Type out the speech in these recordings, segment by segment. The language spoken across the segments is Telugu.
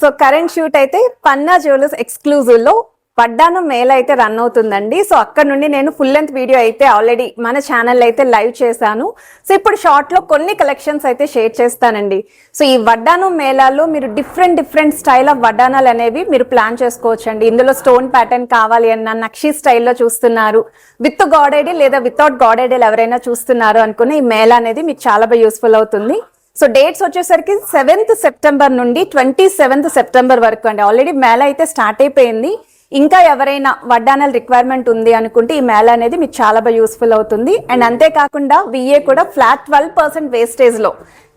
సో కరెంట్ షూట్ అయితే పన్నా జ్యువెలర్స్ ఎక్స్క్లూజివ్లో వడ్డానం మేళ అయితే రన్ అవుతుందండి. సో అక్కడ నుండి నేను ఫుల్ లెంత్ వీడియో అయితే ఆల్రెడీ మన ఛానల్ అయితే లైవ్ చేశాను. సో ఇప్పుడు షార్ట్లో కొన్ని కలెక్షన్స్ అయితే షేర్ చేస్తానండి. సో ఈ వడ్డానం మేళాలో మీరు డిఫరెంట్ డిఫరెంట్ స్టైల్ ఆఫ్ వడ్డానాలు అనేవి మీరు ప్లాన్ చేసుకోవచ్చు అండి ఇందులో స్టోన్ ప్యాటర్న్ కావాలి అన్న నక్షి స్టైల్లో చూస్తున్నారు. విత్ గాడెడీ లేదా వితౌట్ గాడెడీలు ఎవరైనా చూస్తున్నారు అనుకుని ఈ మేళ అనేది మీకు చాలా బాగా యూస్ఫుల్ అవుతుంది. సో డేట్స్ వచ్చేసరికి సెవెంత్ సెప్టెంబర్ నుండి ట్వంటీ సెవెంత్ సెప్టెంబర్ వరకు అండి. ఆల్రెడీ మేళ అయితే స్టార్ట్ అయిపోయింది. ఇంకా ఎవరైనా వడ్డానల్ రిక్వైర్మెంట్ ఉంది అనుకుంటే ఈ మేళ అనేది మీకు చాలా బాగా యూస్ఫుల్ అవుతుంది. అండ్ అంతేకాకుండా విఏ కూడా ఫ్లాట్ ట్వెల్వ్ పర్సెంట్ వేస్టేజ్లో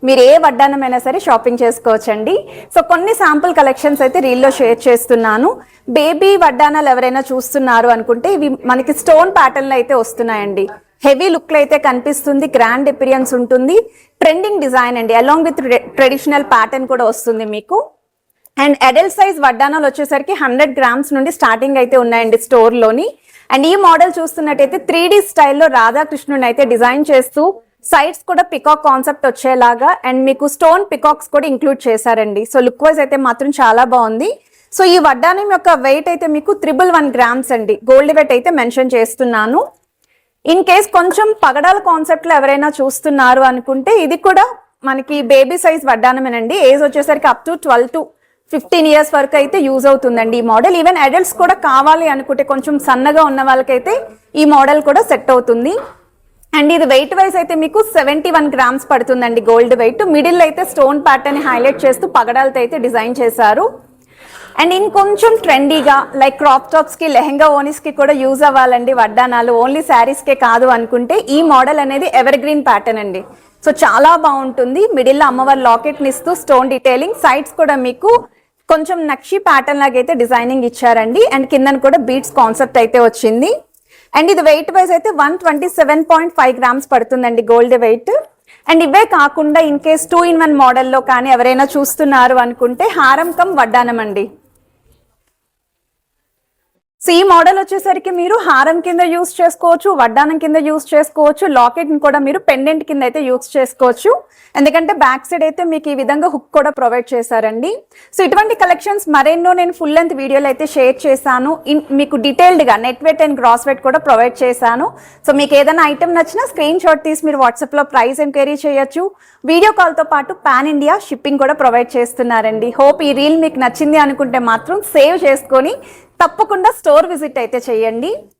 మీరు ఏ వడ్డానమైనా సరే షాపింగ్ చేసుకోవచ్చండి. సో కొన్ని శాంపుల్ కలెక్షన్స్ అయితే రీల్లో షేర్ చేస్తున్నాను. బేబీ వడ్డానాలు ఎవరైనా చూస్తున్నారు అనుకుంటే ఇవి మనకి స్టోన్ ప్యాటర్న్లు అయితే వస్తున్నాయండి. హెవీ లుక్లో అయితే కనిపిస్తుంది గ్రాండ్ ఎపిరియన్స్ ఉంటుంది. ట్రెండింగ్ డిజైన్ అండి అలాంగ్ విత్ ట్రెడిషనల్ ప్యాటర్న్ కూడా వస్తుంది మీకు. అండ్ అడల్ట్ సైజ్ వడ్డానాలు వచ్చేసరికి హండ్రెడ్ గ్రామ్స్ నుండి స్టార్టింగ్ అయితే ఉన్నాయండి స్టోర్లోని అండ్ ఈ మోడల్ చూస్తున్నట్టయితే త్రీ డీ స్టైల్లో రాధాకృష్ణుని అయితే డిజైన్ చేస్తూ సైడ్స్ కూడా పికాక్ కాన్సెప్ట్ వచ్చేలాగా అండ్ మీకు స్టోన్ పికాక్స్ కూడా ఇంక్లూడ్ చేశారండి. సో లుక్ వైజ్ అయితే మాత్రం చాలా బాగుంది. సో ఈ వడ్డానం యొక్క వెయిట్ అయితే మీకు త్రిబుల్ వన్ గ్రామ్స్ అండి. గోల్డ్ వెయిట్ అయితే మెన్షన్ చేస్తున్నాను. ఇన్ కేస్ కొంచెం పగడాల కాన్సెప్ట్లో ఎవరైనా చూస్తున్నారు అనుకుంటే ఇది కూడా మనకి బేబీ సైజ్ వడ్డానమేనండి. ఏజ్ వచ్చేసరికి up to twelve to fifteen years వరకు అయితే యూజ్ అవుతుందండి ఈ మోడల్ ఈవెన్ అడల్ట్స్ కూడా కావాలి అనుకుంటే కొంచెం సన్నగా ఉన్న వాళ్ళకైతే ఈ మోడల్ కూడా సెట్ అవుతుంది. అండ్ ఇది వెయిట్ వైజ్ అయితే మీకు సెవెంటీ వన్ గ్రామ్స్ పడుతుందండి గోల్డ్ వెయిట్ మిడిల్ అయితే స్టోన్ ప్యాటర్న్ హైలైట్ చేస్తూ పగడాలతో అయితే డిజైన్ చేశారు. అండ్ ఇంకొంచెం ట్రెండీగా లైక్ క్రాప్ టాప్స్కి లెహంగా ఓనీస్కి కూడా యూజ్ అవ్వాలండి వడ్డానాలు ఓన్లీ శారీస్ కే కాదు అనుకుంటే ఈ మోడల్ అనేది ఎవర్ గ్రీన్ ప్యాటర్న్ అండి. సో చాలా బాగుంటుంది. మిడిల్లో అమ్మవారి లాకెట్ని ఇస్తూ స్టోన్ డీటెయిలింగ్ సైడ్స్ కూడా మీకు కొంచెం నక్షి ప్యాటర్న్ లాగా అయితే డిజైనింగ్ ఇచ్చారండి. అండ్ కిందన కూడా బీట్స్ కాన్సెప్ట్ అయితే వచ్చింది. అండ్ ఇది వెయిట్ వైజ్ అయితే one twenty seven point five grams పడుతుందండి గోల్డ్ వెయిట్ అండ్ ఇవే కాకుండా in case two in one మోడల్లో కానీ ఎవరైనా చూస్తున్నారు అనుకుంటే హారం కమ్ వడ్డానం అండి. సో ఈ మోడల్ వచ్చేసరికి మీరు హారం కింద యూస్ చేసుకోవచ్చు వడ్డానం కింద యూస్ చేసుకోవచ్చు లాకెట్ కూడా మీరు పెండెంట్ కింద అయితే యూస్ చేసుకోవచ్చు. ఎందుకంటే బ్యాక్ సైడ్ అయితే మీకు ఈ విధంగా హుక్ కూడా ప్రొవైడ్ చేశారండి. సో ఇటువంటి కలెక్షన్స్ మరెన్నో నేను ఫుల్ లెంత్ వీడియోలు అయితే షేర్ చేశాను. ఇన్- మీకు డీటెయిల్డ్గా net weight and gross weight కూడా ప్రొవైడ్ చేశాను. సో మీకు ఏదైనా ఐటమ్ నచ్చినా స్క్రీన్ షాట్ తీసి మీరు వాట్సాప్లో ప్రైస్ ఎంక్వైరీ చేయొచ్చు. వీడియో కాల్తో పాటు పాన్ ఇండియా షిప్పింగ్ కూడా ప్రొవైడ్ చేస్తున్నారండి. హోప్ ఈ రీల్ మీకు నచ్చింది అనుకుంటే మాత్రం సేవ్ చేసుకొని తప్పకుండా స్టోర్ విజిట్ అయితే చేయండి.